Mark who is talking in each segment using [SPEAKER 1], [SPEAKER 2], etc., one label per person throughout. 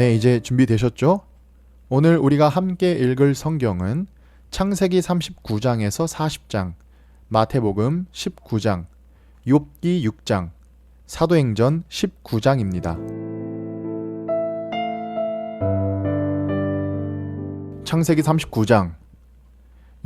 [SPEAKER 1] 네, 이제 준비되셨죠? 오늘 우리가 함께 읽을 성경은 창세기 39장에서 40장, 마태복음 19장, 욥기 6장, 사도행전 19장입니다. 창세기 39장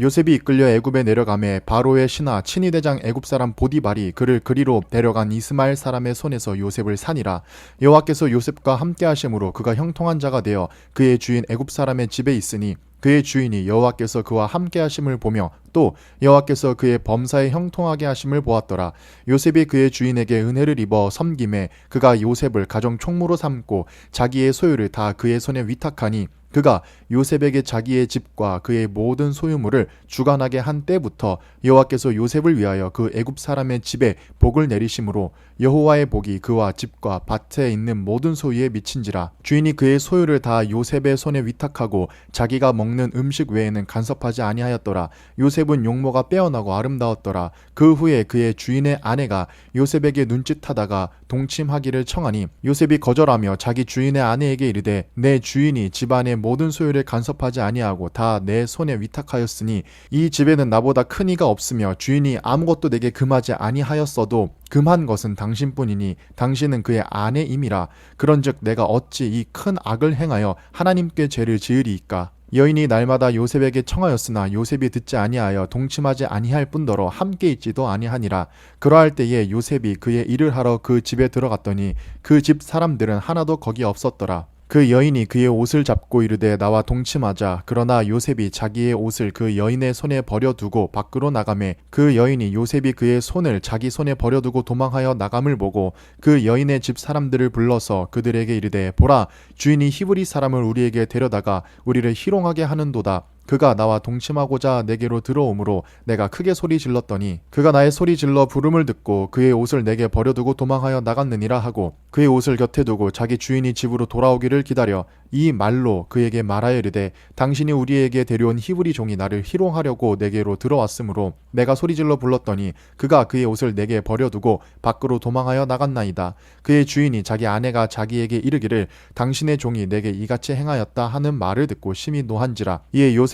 [SPEAKER 1] 요셉이 이끌려 애굽에 내려가매 바로의 신하 친위 대장 애굽 사람 보디발이 그를 그리로 데려간 이스마엘 사람의 손에서 요셉을 산이라. 여호와께서 요셉과 함께 하심으로 그가 형통한 자가 되어 그의 주인 애굽 사람의 집에 있으니 그의 주인이 여호와께서 그와 함께 하심을 보며 또 여호와께서 그의 범사에 형통하게 하심을 보았더라. 요셉이 그의 주인에게 은혜를 입어 섬김에 그가 요셉을 가정 총무로 삼고 자기의 소유를 다 그의 손에 위탁하니 그가 요셉에게 자기의 집과 그의 모든 소유물을 주관하게 한 때부터 여호와께서 요셉을 위하여 그 애굽 사람의 집에 복을 내리심으로 여호와의 복이 그와 집과 밭에 있는 모든 소유에 미친지라. 주인이 그의 소유를 다 요셉의 손에 위탁하고 자기가 먹는 음식 외에는 간섭하지 아니하였더라. 요셉은 용모가 빼어나고 아름다웠더라. 그 후에 그의 주인의 아내가 요셉에게 눈짓하다가 동침하기를 청하니 요셉이 거절하며 자기 주인의 아내에게 이르되 내 주인이 집안의 모든 소유를 간섭하지 아니하고 다 내 손에 위탁하였으니 이 집에는 나보다 큰 이가 없으며 주인이 아무것도 내게 금하지 아니하였어도 금한 것은 당신뿐이니 당신은 그의 아내임이라. 그런즉 내가 어찌 이 큰 악을 행하여 하나님께 죄를 지으리이까? 여인이 날마다 요셉에게 청하였으나 요셉이 듣지 아니하여 동침하지 아니할 뿐더러 함께 있지도 아니하니라. 그러할 때에 요셉이 그의 일을 하러 그 집에 들어갔더니 그 집 사람들은 하나도 거기 없었더라 그 여인이 그의 옷을 잡고 이르되 나와 동침하자. 그러나 요셉이 자기의 옷을 그 여인의 손에 버려두고 밖으로 나가매 그 여인이 요셉이 그의 손을 자기 손에 버려두고 도망하여 나감을 보고 그 여인의 집 사람들을 불러서 그들에게 이르되 보라 주인이 히브리 사람을 우리에게 데려다가 우리를 희롱하게 하는도다 그가 나와 동침하고자 내게로 들어오므로 내가 크게 소리 질렀더니 그가 나의 소리 질러 부름을 듣고 그의 옷을 내게 버려두고 도망하여 나갔느니라 하고 그의 옷을 곁에 두고 자기 주인이 집으로 돌아오기를 기다려 이 말로 그에게 말하여 이르되 당신이 우리에게 데려온 히브리 종이 나를 희롱하려고 내게로 들어왔으므로 내가 소리 질러 불렀더니 그가 그의 옷을 내게 버려두고 밖으로 도망하여 나갔나이다. 그의 주인이 자기 아내가 자기에게 이르기를 당신의 종이 내게 이같이 행하였다 하는 말을 듣고 심히 노한지라 이에 요셉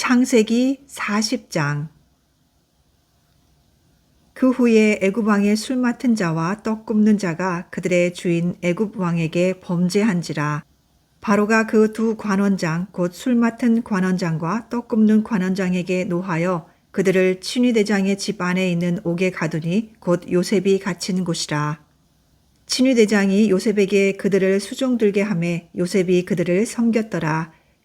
[SPEAKER 2] 창세기 40장. 그 후에 애굽 왕의 술 맡은 자와 떡 굽는 자가 그들의 주인 애굽 왕에게 범죄한지라. 바로가 그 두 관원장 곧 술 맡은 관원장과 떡 굽는 관원장에게 노하여 그들을 친위대장의 집 안에 있는 옥에 가두니 곧 요셉이 갇힌 곳이라. 친위대장이 요셉에게 그들을 수종 들게 하매 요셉이 그들을 섬겼더라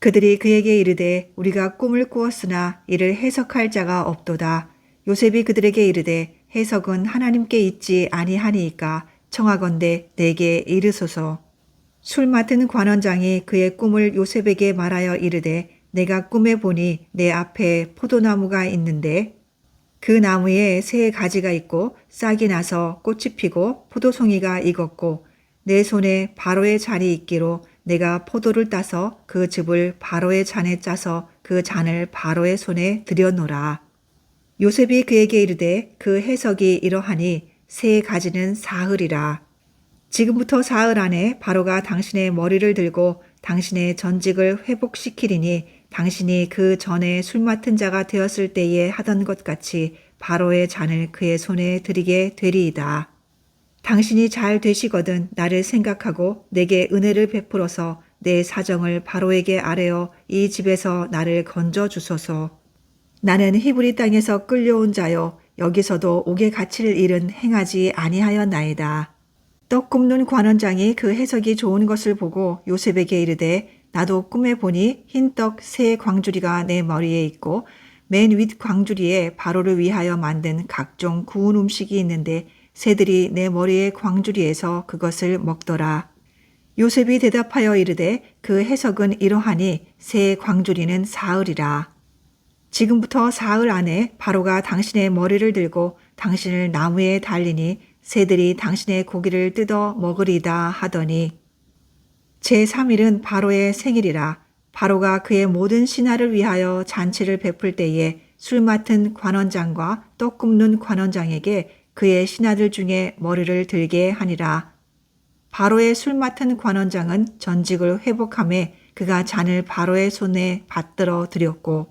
[SPEAKER 2] 그들이 그에게 이르되 우리가 꿈을 꾸었으나 이를 해석할 자가 없도다. 요셉이 그들에게 이르되 해석은 하나님께 있지 아니하니이까 청하건대 내게 이르소서. 술 맡은 관원장이 그의 꿈을 요셉에게 말하여 이르되 내가 꿈에 보니 내 앞에 포도나무가 있는데 그 나무에 새 가지가 있고 싹이 나서 꽃이 피고 포도송이가 익었고 내 손에 바로의 잔이 있기로 내가 포도를 따서 그 즙을 바로의 잔에 짜서 그 잔을 바로의 손에 들여놓으라. 요셉이 그에게 이르되 그 해석이 이러하니 세 가지는 사흘이라. 지금부터 사흘 안에 바로가 당신의 머리를 들고 당신의 전직을 회복시키리니 당신이 그 전에 술 맡은 자가 되었을 때에 하던 것 같이 바로의 잔을 그의 손에 드리게 되리이다. 당신이 잘 되시거든 나를 생각하고 내게 은혜를 베풀어서 내 사정을 바로에게 아뢰어 이 집에서 나를 건져 주소서. 나는 히브리 땅에서 끌려온 자요 여기서도 옥의 가치를 잃은 행하지 아니하였나이다. 떡 굽는 관원장이 그 해석이 좋은 것을 보고 요셉에게 이르되 나도 꿈에 보니 흰 떡 세 광주리가 내 머리에 있고 맨 윗 광주리에 바로를 위하여 만든 각종 구운 음식이 있는데 새들이 내 머리의 광주리에서 그것을 먹더라. 요셉이 대답하여 이르되 그 해석은 이러하니 새 광주리는 사흘이라. 지금부터 사흘 안에 바로가 당신의 머리를 들고 당신을 나무에 달리니 새들이 당신의 고기를 뜯어 먹으리다 하더니 제3일은 바로의 생일이라 바로가 그의 모든 신하를 위하여 잔치를 베풀 때에 술 맡은 관원장과 떡 굽는 관원장에게 그의 신하들 중에 머리를 들게 하니라. 바로의 술 맡은 관원장은 전직을 회복함에 그가 잔을 바로의 손에 받들어 드렸고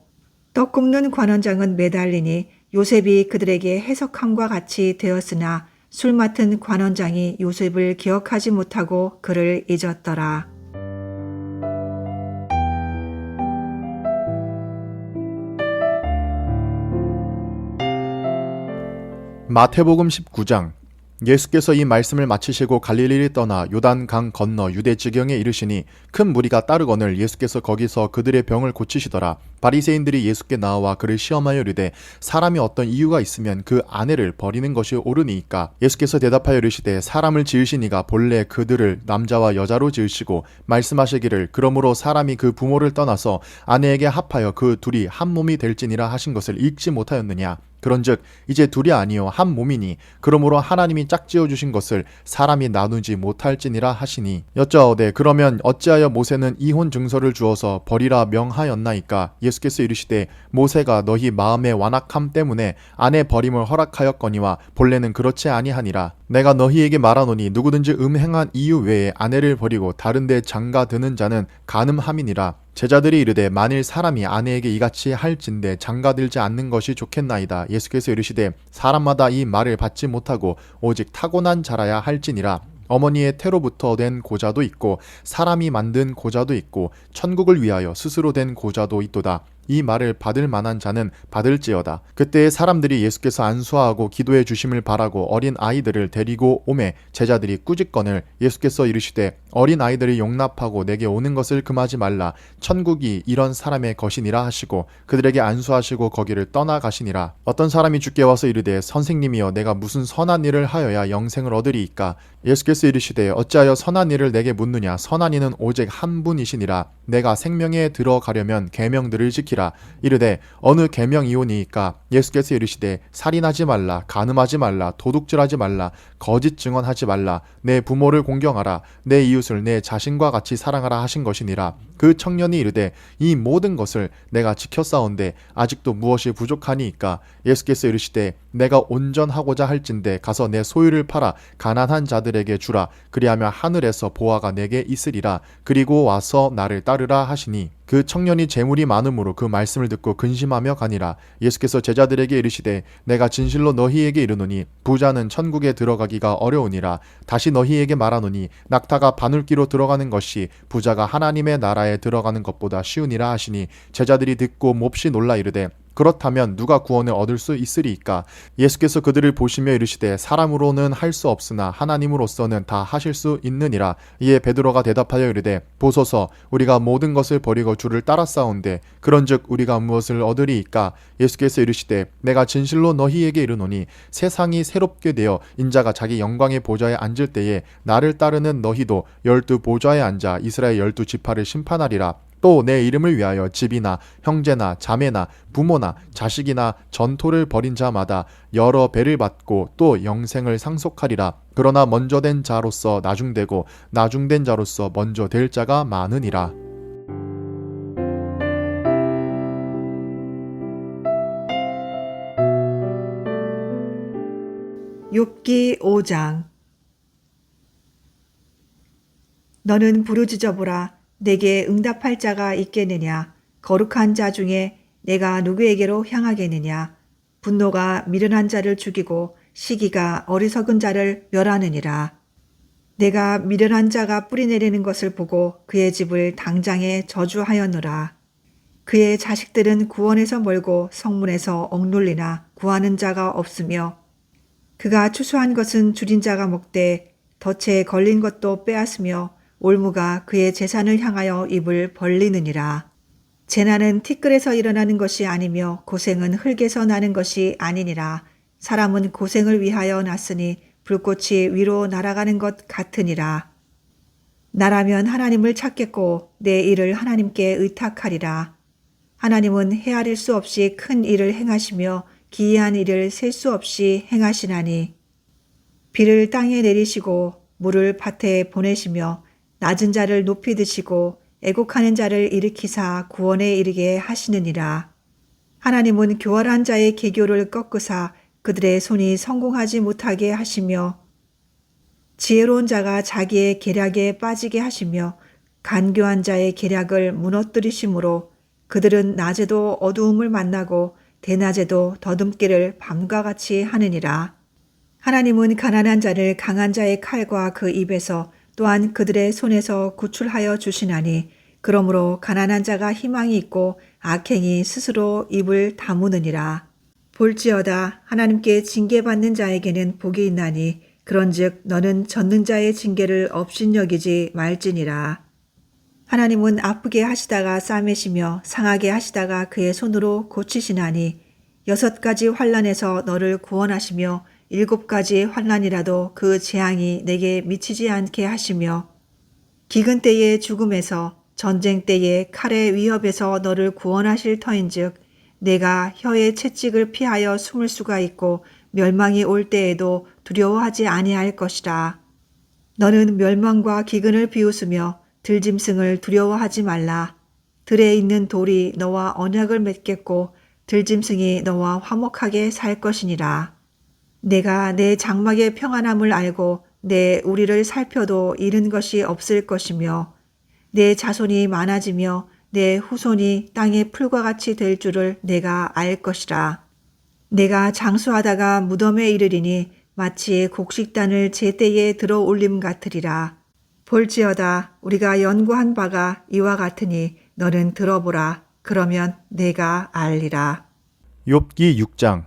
[SPEAKER 2] 떡 굽는 관원장은 매달리니 요셉이 그들에게 해석함과 같이 되었으나 술 맡은 관원장이 요셉을 기억하지 못하고 그를 잊었더라.
[SPEAKER 1] 마태복음 19장. 예수께서 이 말씀을 마치시고 갈릴리를 떠나 요단강 건너 유대 지경에 이르시니 큰 무리가 따르거늘 예수께서 거기서 그들의 병을 고치시더라. 바리새인들이 예수께 나와 그를 시험하여 이르되 사람이 어떤 이유가 있으면 그 아내를 버리는 것이 옳으니까? 예수께서 대답하여 이르시되 사람을 지으시니가 본래 그들을 남자와 여자로 지으시고 말씀하시기를 그러므로 사람이 그 부모를 떠나서 아내에게 합하여 그 둘이 한 몸이 될지니라 하신 것을 읽지 못하였느냐 그런즉 이제 둘이 아니요 한 몸이니 그러므로 하나님이 짝지어 주신 것을 사람이 나누지 못할지니라 하시니. 여짜오되 그러면 어찌하여 모세는 이혼 증서를 주어서 버리라 명하였나이까? 예수께서 이르시되 모세가 너희 마음의 완악함 때문에 아내 버림을 허락하였거니와 본래는 그렇지 아니하니라. 내가 너희에게 말하노니 누구든지 음행한 이유 외에 아내를 버리고 다른 데 장가 드는 자는 가늠함이니라 제자들이 이르되 만일 사람이 아내에게 이같이 할진대 장가들지 않는 것이 좋겠나이다. 예수께서 이르시되 사람마다 이 말을 받지 못하고 오직 타고난 자라야 할지니라. 어머니의 태로부터 된 고자도 있고 사람이 만든 고자도 있고 천국을 위하여 스스로 된 고자도 있도다. 이 말을 받을 만한 자는 받을지어다. 그때 사람들이 예수께서 안수하고 기도해 주심을 바라고 어린 아이들을 데리고 오매 제자들이 꾸짖건을 예수께서 이르시되 어린 아이들을 용납하고 내게 오는 것을 금하지 말라. 천국이 이런 사람의 것이니라 하시고 그들에게 안수하시고 거기를 떠나가시니라. 어떤 사람이 주께 와서 이르되 선생님이여 내가 무슨 선한 일을 하여야 영생을 얻으리이까. 예수께서 이르시되 어찌하여 선한 일을 내게 묻느냐 선한 이는 오직 한 분이시니라. 내가 생명에 들어가려면 계명들을 지키라. 이르되 어느 계명이오니이까 예수께서 이르시되 살인하지 말라 간음하지 말라 도둑질하지 말라 거짓 증언하지 말라 내 부모를 공경하라 내 이웃을 내 자신과 같이 사랑하라 하신 것이니라. 그 청년이 이르되 이 모든 것을 내가 지켰사온데 아직도 무엇이 부족하니이까 예수께서 이르시되 내가 온전하고자 할진대 가서 내 소유를 팔아 가난한 자들에게 주라. 그리하면 하늘에서 보화가 내게 있으리라. 그리고 와서 나를 따르라 하시니 그 청년이 재물이 많으므로 그 말씀을 듣고 근심하며 가니라. 예수께서 제자들에게 이르시되 내가 진실로 너희에게 이르노니 부자는 천국에 들어가기가 어려우니라. 다시 너희에게 말하노니 낙타가 바늘기로 들어가는 것이 부자가 하나님의 나라에 들어가는 것보다 쉬우니라 하시니 제자들이 듣고 몹시 놀라 이르되 그렇다면 누가 구원을 얻을 수 있으리이까? 예수께서 그들을 보시며 이르시되 사람으로는 할 수 없으나 하나님으로서는 다 하실 수 있느니라. 이에 베드로가 대답하여 이르되 보소서 우리가 모든 것을 버리고 주를 따라싸운데 그런즉 우리가 무엇을 얻으리이까? 예수께서 이르시되 내가 진실로 너희에게 이르노니 세상이 새롭게 되어 인자가 자기 영광의 보좌에 앉을 때에 나를 따르는 너희도 열두 보좌에 앉아 이스라엘 열두 지파를 심판하리라. 또 내 이름을 위하여 집이나 형제나 자매나 부모나 자식이나 전토를 벌인 자마다 여러 배를 받고 또 영생을 상속하리라. 그러나 먼저 된 자로서 나중되고 나중된 자로서 먼저 될 자가 많으니라.
[SPEAKER 2] 욥기 5장 너는 부르짖어 보라 내게 응답할 자가 있겠느냐? 거룩한 자 중에 내가 누구에게로 향하겠느냐? 분노가 미련한 자를 죽이고 시기가 어리석은 자를 멸하느니라. 내가 미련한 자가 뿌리내리는 것을 보고 그의 집을 당장에 저주하였노라. 그의 자식들은 구원에서 멀고 성문에서 억눌리나 구하는 자가 없으며 그가 추수한 것은 줄인 자가 먹되 덫에 걸린 것도 빼앗으며 올무가 그의 재산을 향하여 입을 벌리느니라. 재난은 티끌에서 일어나는 것이 아니며 고생은 흙에서 나는 것이 아니니라. 사람은 고생을 위하여 났으니 불꽃이 위로 날아가는 것 같으니라. 나라면 하나님을 찾겠고 내 일을 하나님께 의탁하리라. 하나님은 헤아릴 수 없이 큰 일을 행하시며 기이한 일을 셀 수 없이 행하시나니 비를 땅에 내리시고 물을 밭에 보내시며 낮은 자를 높이 드시고 애곡하는 자를 일으키사 구원에 이르게 하시느니라. 하나님은 교활한 자의 계교를 꺾으사 그들의 손이 성공하지 못하게 하시며 지혜로운 자가 자기의 계략에 빠지게 하시며 간교한 자의 계략을 무너뜨리심으로 그들은 낮에도 어두움을 만나고 대낮에도 더듬기를 밤과 같이 하느니라. 하나님은 가난한 자를 강한 자의 칼과 그 입에서 또한 그들의 손에서 구출하여 주시나니 그러므로 가난한 자가 희망이 있고 악행이 스스로 입을 다무느니라. 볼지어다 하나님께 징계받는 자에게는 복이 있나니 그런즉 너는 젖는 자의 징계를 업신여기지 말지니라. 하나님은 아프게 하시다가 싸매시며 상하게 하시다가 그의 손으로 고치시나니 여섯 가지 환란에서 너를 구원하시며 일곱 가지 환란이라도 그 재앙이 내게 미치지 않게 하시며 기근 때의 죽음에서 전쟁 때의 칼의 위협에서 너를 구원하실 터인즉 내가 혀의 채찍을 피하여 숨을 수가 있고 멸망이 올 때에도 두려워하지 아니할 것이라. 너는 멸망과 기근을 비웃으며 들짐승을 두려워하지 말라. 들에 있는 돌이 너와 언약을 맺겠고 들짐승이 너와 화목하게 살 것이니라. 내가 내 장막의 평안함을 알고 내 우리를 살펴도 잃은 것이 없을 것이며 내 자손이 많아지며 내 후손이 땅의 풀과 같이 될 줄을 내가 알 것이라. 내가 장수하다가 무덤에 이르리니 마치 곡식단을 제때에 들어 올림 같으리라. 볼지어다 우리가 연구한 바가 이와 같으니 너는 들어보라. 그러면 내가 알리라.
[SPEAKER 1] 욥기 6장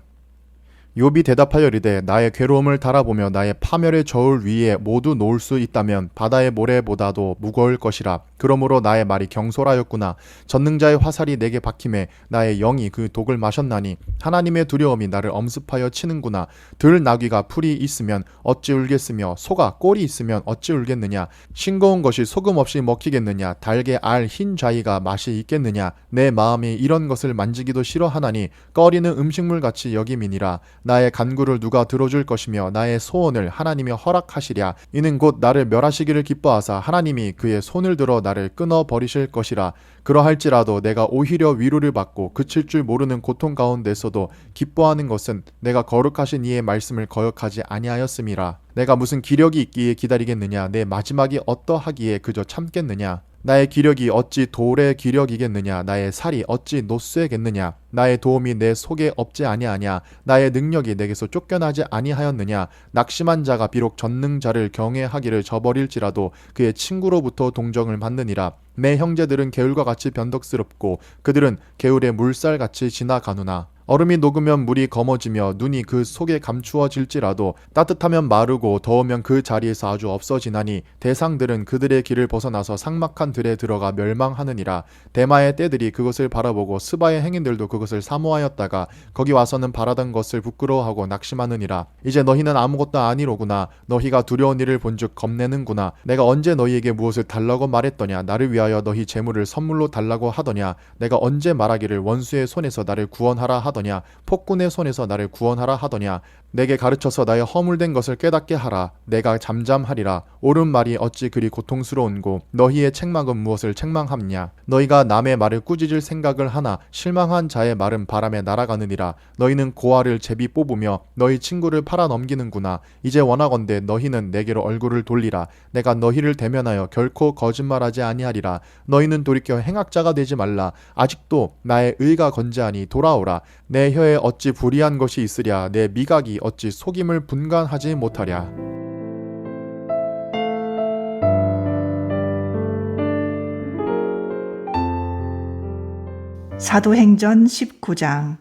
[SPEAKER 1] 욥이 대답하여 이르되 나의 괴로움을 달아보며 나의 파멸의 저울 위에 모두 놓을 수 있다면 바다의 모래보다도 무거울 것이라. 그러므로 나의 말이 경솔하였구나. 전능자의 화살이 내게 박힘에 나의 영이 그 독을 마셨나니 하나님의 두려움이 나를 엄습하여 치는구나. 들 나귀가 풀이 있으면 어찌 울겠으며 소가 꼴이 있으면 어찌 울겠느냐? 싱거운 것이 소금 없이 먹히겠느냐? 달게 알 흰 자이가 맛이 있겠느냐? 내 마음이 이런 것을 만지기도 싫어하나니 꺼리는 음식물 같이 여김이니라 나의 간구를 누가 들어줄 것이며 나의 소원을 하나님이 허락하시랴. 이는 곧 나를 멸하시기를 기뻐하사 하나님이 그의 손을 들어 나를 끊어 버리실 것이라. 그러할지라도 내가 오히려 위로를 받고 그칠 줄 모르는 고통 가운데서도 기뻐하는 것은 내가 거룩하신 이의 말씀을 거역하지 아니하였음이라. 내가 무슨 기력이 있기에 기다리겠느냐? 내 마지막이 어떠하기에 그저 참겠느냐 나의 기력이 어찌 돌의 기력이겠느냐? 나의 살이 어찌 노쇠겠느냐? 나의 도움이 내 속에 없지 아니하냐? 나의 능력이 내게서 쫓겨나지 아니하였느냐? 낙심한 자가 비록 전능자를 경외하기를 저버릴지라도 그의 친구로부터 동정을 받느니라. 내 형제들은 개울과 같이 변덕스럽고 그들은 개울의 물살같이 지나가누나 얼음이 녹으면 물이 검어지며 눈이 그 속에 감추어질지라도 따뜻하면 마르고 더우면 그 자리에서 아주 없어지나니 대상들은 그들의 길을 벗어나서 삭막한 들에 들어가 멸망하느니라. 대마의 떼들이 그것을 바라보고 스바의 행인들도 그것을 사모하였다가 거기 와서는 바라던 것을 부끄러워하고 낙심하느니라. 이제 너희는 아무것도 아니로구나. 너희가 두려운 일을 본즉 겁내는구나. 내가 언제 너희에게 무엇을 달라고 말했더냐? 나를 위하여 너희 재물을 선물로 달라고 하더냐? 내가 언제 말하기를 원수의 손에서 나를 구원하라 하더냐 폭군의 손에서 나를 구원하라 하더냐? 내게 가르쳐서 나의 허물된 것을 깨닫게 하라. 내가 잠잠하리라. 옳은 말이 어찌 그리 고통스러운고? 너희의 책망은 무엇을 책망함냐? 너희가 남의 말을 꾸짖을 생각을 하나 실망한 자의 말은 바람에 날아가느니라. 너희는 고아를 제비 뽑으며 너희 친구를 팔아 넘기는구나. 이제 원하건대 너희는 내게로 얼굴을 돌리라. 내가 너희를 대면하여 결코 거짓말하지 아니하리라. 너희는 돌이켜 행악자가 되지 말라. 아직도 나의 의가 건재하니 돌아오라 내 혀에 어찌 불의한 것이 있으랴. 내 미각이 어찌 속임을 분간하지 못하랴.
[SPEAKER 2] 사도행전 19장.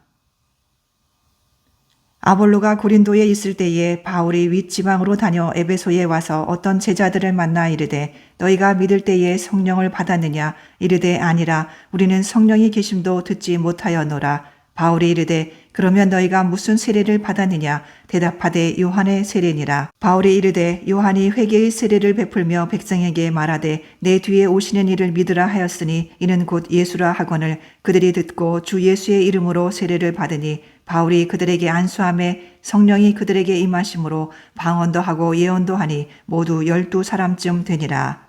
[SPEAKER 2] 아볼로가 고린도에 있을 때에 바울이 윗지방으로 다녀 에베소에 와서 어떤 제자들을 만나 이르되 너희가 믿을 때에 성령을 받았느냐? 이르되 아니라 우리는 성령이 계심도 듣지 못하였노라 바울이 이르되 그러면 너희가 무슨 세례를 받았느냐? 대답하되 요한의 세례니라. 바울이 이르되 요한이 회개의 세례를 베풀며 백성에게 말하되 내 뒤에 오시는 이를 믿으라 하였으니 이는 곧 예수라 하거늘 그들이 듣고 주 예수의 이름으로 세례를 받으니 바울이 그들에게 안수함에 성령이 그들에게 임하심으로 방언도 하고 예언도 하니 모두 열두 사람쯤 되니라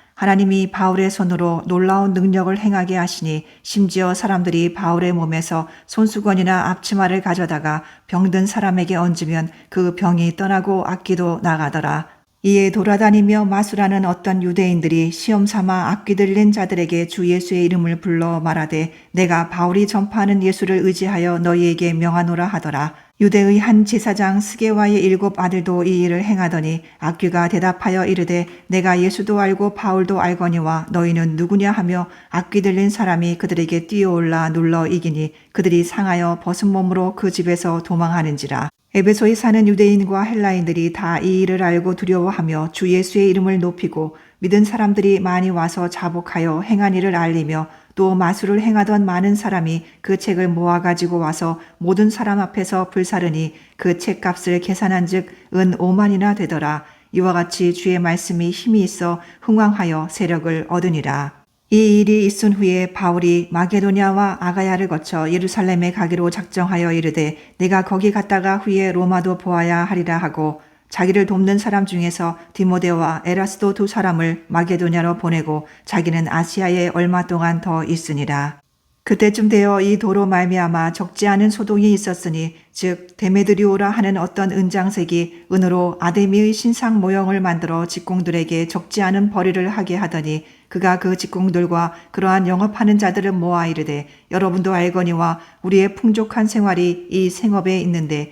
[SPEAKER 2] 하나님이 바울의 손으로 놀라운 능력을 행하게 하시니 심지어 사람들이 바울의 몸에서 손수건이나 앞치마를 가져다가 병든 사람에게 얹으면 그 병이 떠나고 악기도 나가더라. 이에 돌아다니며 마술하는 어떤 유대인들이 시험 삼아 악귀 들린 자들에게 주 예수의 이름을 불러 말하되 내가 바울이 전파하는 예수를 의지하여 너희에게 명하노라 하더라. 유대의 한 제사장 스게와의 일곱 아들도 이 일을 행하더니 악귀가 대답하여 이르되 내가 예수도 알고 바울도 알거니와 너희는 누구냐 하며 악귀 들린 사람이 그들에게 뛰어올라 눌러 이기니 그들이 상하여 벗은 몸으로 그 집에서 도망하는지라. 에베소에 사는 유대인과 헬라인들이 다 이 일을 알고 두려워하며 주 예수의 이름을 높이고 믿은 사람들이 많이 와서 자복하여 행한 일을 알리며 또 마술을 행하던 많은 사람이 그 책을 모아 가지고 와서 모든 사람 앞에서 불사르니 그 책값을 계산한즉 은 5만이나 되더라. 이와 같이 주의 말씀이 힘이 있어 흥왕하여 세력을 얻으니라. 이 일이 있은 후에 바울이 마게도냐와 아가야를 거쳐 예루살렘에 가기로 작정하여 이르되 내가 거기 갔다가 후에 로마도 보아야 하리라 하고 자기를 돕는 사람 중에서 디모데와 에라스도 두 사람을 마게도냐로 보내고 자기는 아시아에 얼마 동안 더 있으니라. 그때쯤 되어 이 도로 말미암아 적지 않은 소동이 있었으니 즉 데메드리오라 하는 어떤 은장색이 은으로 아데미의 신상 모형을 만들어 직공들에게 적지 않은 벌이를 하게 하더니 그가 그 직공들과 그러한 영업하는 자들을 모아 이르되 여러분도 알거니와 우리의 풍족한 생활이 이 생업에 있는데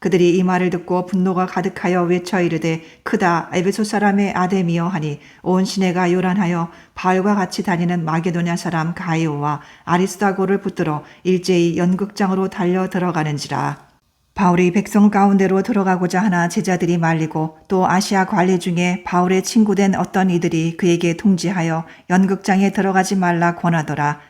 [SPEAKER 2] 그들이 이 말을 듣고 분노가 가득하여 외쳐 이르되 크다 에베소 사람의 아데미여 하니 온 시내가 요란하여 바울과 같이 다니는 마게도냐 사람 가이오와 아리스다고를 붙들어 일제히 연극장으로 달려 들어가는지라. 바울이 백성 가운데로 들어가고자 하나 제자들이 말리고 또 아시아 관리 중에 바울의 친구된 어떤 이들이 그에게 통지하여 연극장에 들어가지 말라 권하더라.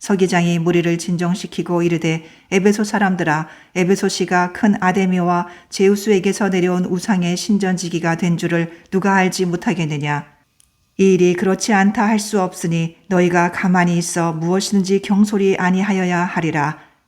[SPEAKER 2] 서기장이 무리를 진정시키고 이르되 에베소 사람들아 에베소시가 큰 아데미어와 제우스에게서 내려온 우상의 신전지기가 된 줄을 누가 알지 못하겠느냐 이 일이 그렇지 않다 할 수 없으니 너희가 가만히 있어 무엇이든지 경솔이 아니하여야 하리라.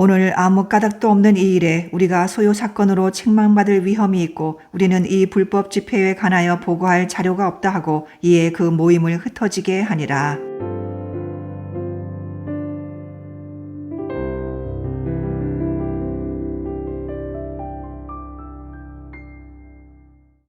[SPEAKER 2] 오늘 아무 까닭도 없는 이 일에 우리가 소요 사건으로 책망받을 위험이 있고 우리는 이 불법 집회에 관하여 보고할 자료가 없다 하고 이에 그 모임을 흩어지게 하니라.